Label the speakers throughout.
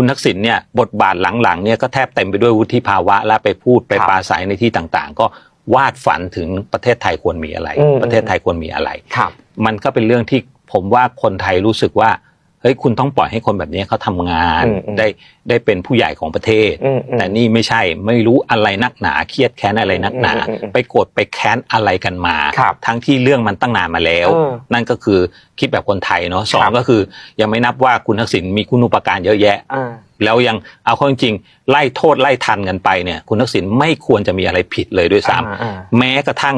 Speaker 1: คุณทักษิณเนี่ยบทบาทหลังๆเนี่ยก็แทบเต็มไปด้วยวุฒิภาวะ และไปพูดไป
Speaker 2: ครับ
Speaker 1: ปราศัยในที่ต่างๆ ก็วาดฝันถึงประเทศไทยควรมีอะไร
Speaker 2: อืม
Speaker 1: ประเทศไทยควรมีอะไร
Speaker 2: ครับ
Speaker 1: มันก็เป็นเรื่องที่ผมว่าคนไทยรู้สึกว่า เฮ้ยคุณต้องปล่อยให้คนแบบนี้เขาทำงาน
Speaker 2: อืมอืม
Speaker 1: ได้ได้เป็นผู้ใหญ่ของประเทศ
Speaker 2: อืมอืม
Speaker 1: แต่นี่ไม่ใช่ไม่รู้อะไรนักหนาเครียดแค้นอะไรนักหนา
Speaker 2: อืมอืมอืม
Speaker 1: ไปโกรธไปแค้นอะไรกันมา
Speaker 2: ครับ
Speaker 1: ทั้งที่เรื่องมันตั้งนานมาแล้ว
Speaker 2: เออ
Speaker 1: นั่นก็คือคิดแบบคนไทยเนาะสอ
Speaker 2: ครั
Speaker 1: ง
Speaker 2: บ
Speaker 1: ก็คือ ยังไม่นับว่าคุณทักษิณมีคุณอุปการเยอะแยะ
Speaker 2: อ่า
Speaker 1: แล้วยังเอาเข้าจริงๆไล่โทษไล่ทันกันไปเนี่ยคุณทักษิณไม่ควรจะมีอะไรผิดเลยด้วยซ้ำ
Speaker 2: อ่าอ่า
Speaker 1: แม้กระทั่ง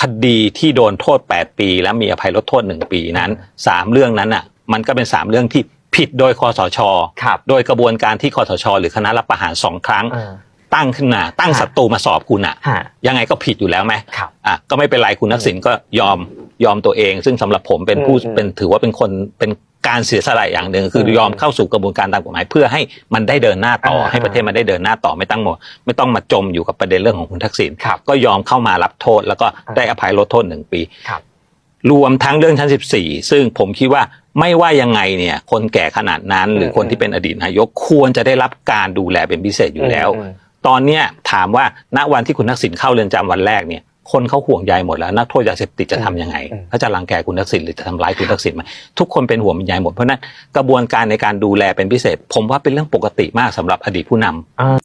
Speaker 1: คดีที่โดนโทษ 8 ปี แล้วมีอภัยลดโทษ 1 ปีนั้นสามเรื่องนั้นอะมันก็เป็น 3 เรื่องที่ผิดโดยคอสช
Speaker 2: ครับ
Speaker 1: โดยกระบวนการที่คอสช หรือคณะรับประหารสองครั้ง
Speaker 2: อ่า
Speaker 1: ตั้งขึ้นมาตั้ง
Speaker 2: ฮะ
Speaker 1: ศัตรูมาสอบคุณอะ
Speaker 2: ฮะ
Speaker 1: ยังไงก็ผิดอยู่แล้วไหม
Speaker 2: ครับ
Speaker 1: อะก็ไม่เป็นไรคุณทักษิณก็ยอมยอมตัวเอง ซึ่งสำหรับผมเป็นผู้
Speaker 2: อืมอืม
Speaker 1: เป็นถือว่าเป็นคนเป็นการเสียสละอย่างหนึ่ง คืออ
Speaker 2: ม
Speaker 1: ยอมเข้าสู่กระบวนการตามกฎหมาย เพื่อให้มันได้เดินหน้าต่อ
Speaker 2: อ่า
Speaker 1: ให้ประเทศมันได้เดินหน้าต่อไม่ต้องหมดไม่ต้องมาจมอยู่กับประเด็นเรื่องของคุณทักษิณ
Speaker 2: ครับ
Speaker 1: ก็ยอมเข้ามารับโทษ แล้วก็
Speaker 2: อ่า
Speaker 1: ได้อภัยลดโทษหนึ่งปี
Speaker 2: ครับ
Speaker 1: รวมทั้งเรื่องชั้น 14 ซึ่งผมคิดว่า ไม่ว่ายังไงเนี่ย คนแก่ขนาดนั้น หรือคนที่เป็นอดีตนายกควรจะได้รับการดูแลเป็นพิเศษอยู่แล้ว
Speaker 2: อืม
Speaker 1: ตอนเนี้ยถามว่าณวันที่คุณทักษิณเข้าเรือนจำวันแรกเนี่ยคนเขาห่วงใยหมดแล้วนักโทษยาเสพติดจะทำยังไง
Speaker 2: อืม
Speaker 1: เขาจะรังแกคุณทักษิณหรือจะทำร้ายคุณทักษิณไหมทุกคนเป็นห่วงเป็นใยหมดเพราะฉะนั้นกระบวนการในการดูแลเป็นพิเศษ ผมว่าเป็นเรื่องปกติมากสำหรับอดีตผู้นำ
Speaker 2: อ่า